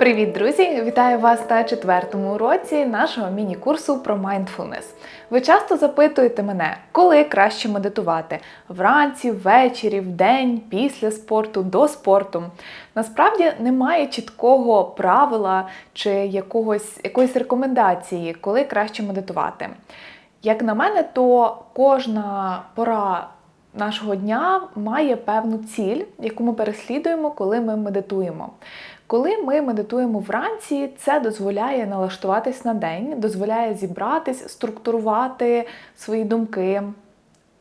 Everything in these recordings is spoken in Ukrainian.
Привіт, друзі! Вітаю вас на четвертому уроці нашого міні-курсу про mindfulness. Ви часто запитуєте мене, коли краще медитувати: вранці, ввечері, вдень, після спорту, до спорту. Насправді немає чіткого правила чи якогось, якоїсь рекомендації, коли краще медитувати. Як на мене, то кожна пора нашого дня має певну ціль, яку ми переслідуємо, коли ми медитуємо. Коли ми медитуємо вранці, це дозволяє налаштуватись на день, дозволяє зібратись, структурувати свої думки,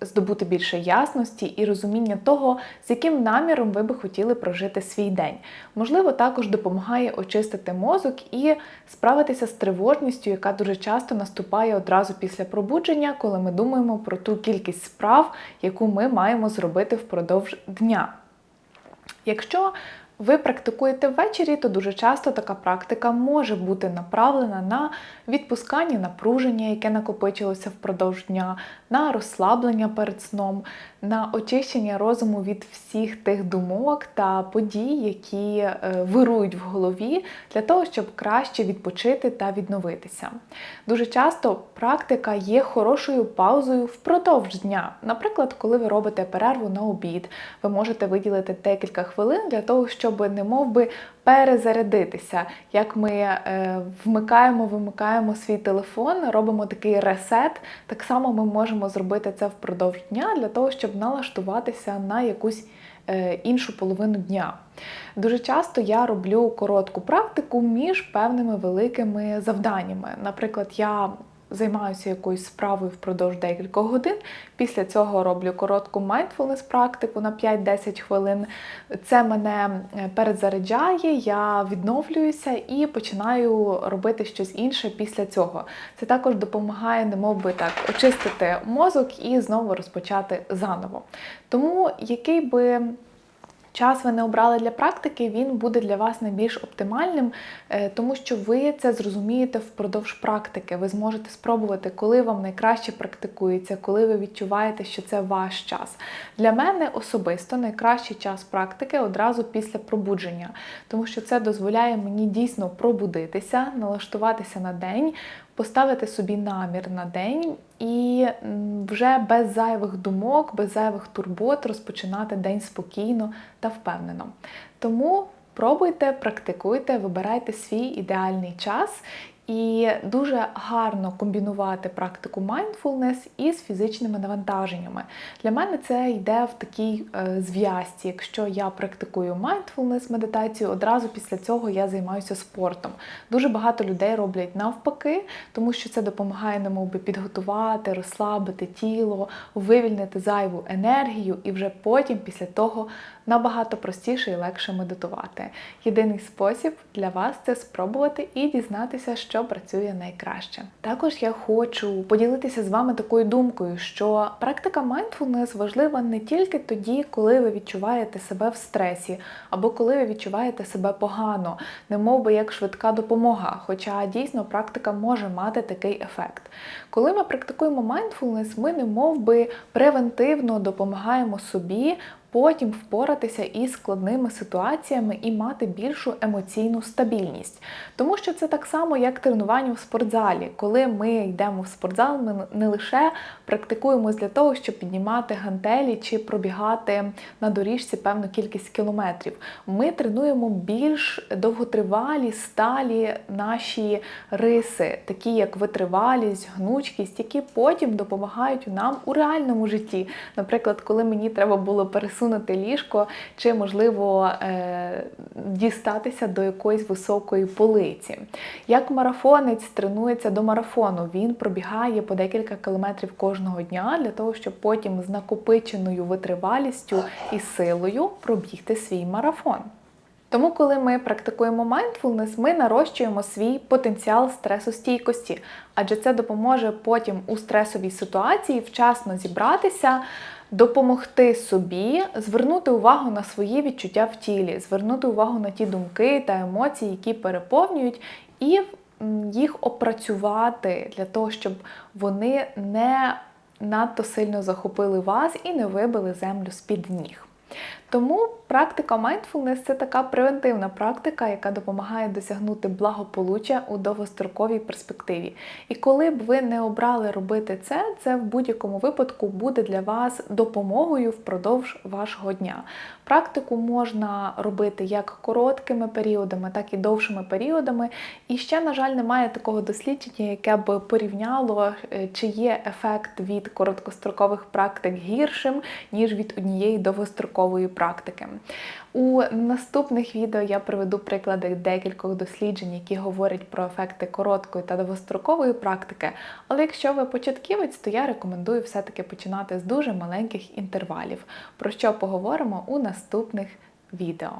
здобути більше ясності і розуміння того, з яким наміром ви би хотіли прожити свій день. Можливо, також допомагає очистити мозок і справитися з тривожністю, яка дуже часто наступає одразу після пробудження, коли ми думаємо про ту кількість справ, яку ми маємо зробити впродовж дня. Якщо ви практикуєте ввечері, то дуже часто така практика може бути направлена на відпускання напруження, яке накопичилося впродовж дня, на розслаблення перед сном, на очищення розуму від всіх тих думок та подій, які е, вирують в голові, для того, щоб краще відпочити та відновитися. Дуже часто практика є хорошою паузою впродовж дня. Наприклад, коли ви робите перерву на обід, ви можете виділити декілька хвилин для того, щоб не мов би перезарядитися. Як ми е, вмикаємо, вимикаємо свій телефон, робимо такий ресет, так само ми можемо зробити це впродовж дня для того, щоб налаштуватися на якусь е, іншу половину дня. Дуже часто я роблю коротку практику між певними великими завданнями. Наприклад, я займаюся якоюсь справою впродовж декількох годин. Після цього роблю коротку mindfulness практику на 5-10 хвилин. Це мене е, перезаряджає, я відновлююся і починаю робити щось інше після цього. Це також допомагає, немов би так, очистити мозок і знову розпочати заново. Тому який би час ви не обрали для практики, він буде для вас найбільш оптимальним, е, тому що ви це зрозумієте впродовж практики. Ви зможете спробувати, коли вам найкраще практикується, коли ви відчуваєте, що це ваш час. Для мене особисто найкращий час практики одразу після пробудження, тому що це дозволяє мені дійсно пробудитися, налаштуватися на день поставити собі намір на день і вже без зайвих думок, без зайвих турбот розпочинати день спокійно та впевнено. Тому пробуйте, практикуйте, вибирайте свій ідеальний час і дуже гарно комбінувати практику mindfulness із фізичними навантаженнями. Для мене це йде в такій е, зв'язці. Якщо я практикую mindfulness медитацію, одразу після цього я займаюся спортом. Дуже багато людей роблять навпаки, тому що це допомагає би підготувати, розслабити тіло, вивільнити зайву енергію, і вже потім, після того, набагато простіше і легше медитувати. Єдиний спосіб для вас це спробувати і дізнатися, що працює найкраще. Також я хочу поділитися з вами такою думкою, що практика mindfulness важлива не тільки тоді, коли ви відчуваєте себе в стресі, або коли ви відчуваєте себе погано, не мов би як швидка допомога. Хоча дійсно практика може мати такий ефект. Коли ми практикуємо mindfulness, ми не мов би превентивно допомагаємо собі потім впоратися із складними ситуаціями і мати більшу емоційну стабільність. Тому що це так само, як тренування в спортзалі. Коли ми йдемо в спортзал, ми не лише практикуємось для того, щоб піднімати гантелі чи пробігати на доріжці певну кількість кілометрів. Ми тренуємо більш довготривалі, сталі наші риси, такі як витривалість, гнучкість, які потім допомагають нам у реальному житті. Наприклад, коли мені треба було пересувати пересунути ліжко, чи, можливо, е, дістатися до якоїсь високої полиці. Як марафонець тренується до марафону, він пробігає по декілька кілометрів кожного дня для того, щоб потім з накопиченою витривалістю і силою пробігти свій марафон. Тому, коли ми практикуємо mindfulness, ми нарощуємо свій потенціал стресостійкості, адже це допоможе потім у стресовій ситуації вчасно зібратися, допомогти собі звернути увагу на свої відчуття в тілі, звернути увагу на ті думки та емоції, які переповнюють, і їх опрацювати для того, щоб вони не надто сильно захопили вас і не вибили землю з-під ніг. Тому практика mindfulness – це така превентивна практика, яка допомагає досягнути благополуччя у довгостроковій перспективі. І коли б ви не обрали робити це, це в будь-якому випадку буде для вас допомогою впродовж вашого дня. Практику можна робити як короткими періодами, так і довшими періодами. І ще, на жаль, немає такого дослідження, яке б порівняло, е, чи є ефект від короткострокових практик гіршим, ніж від однієї довгострокової практики. У наступних відео я приведу приклади декількох досліджень, які говорять про ефекти короткої та довгострокової практики. Але якщо ви початківець, то я рекомендую все-таки починати з дуже маленьких інтервалів, про що поговоримо у наступних відео.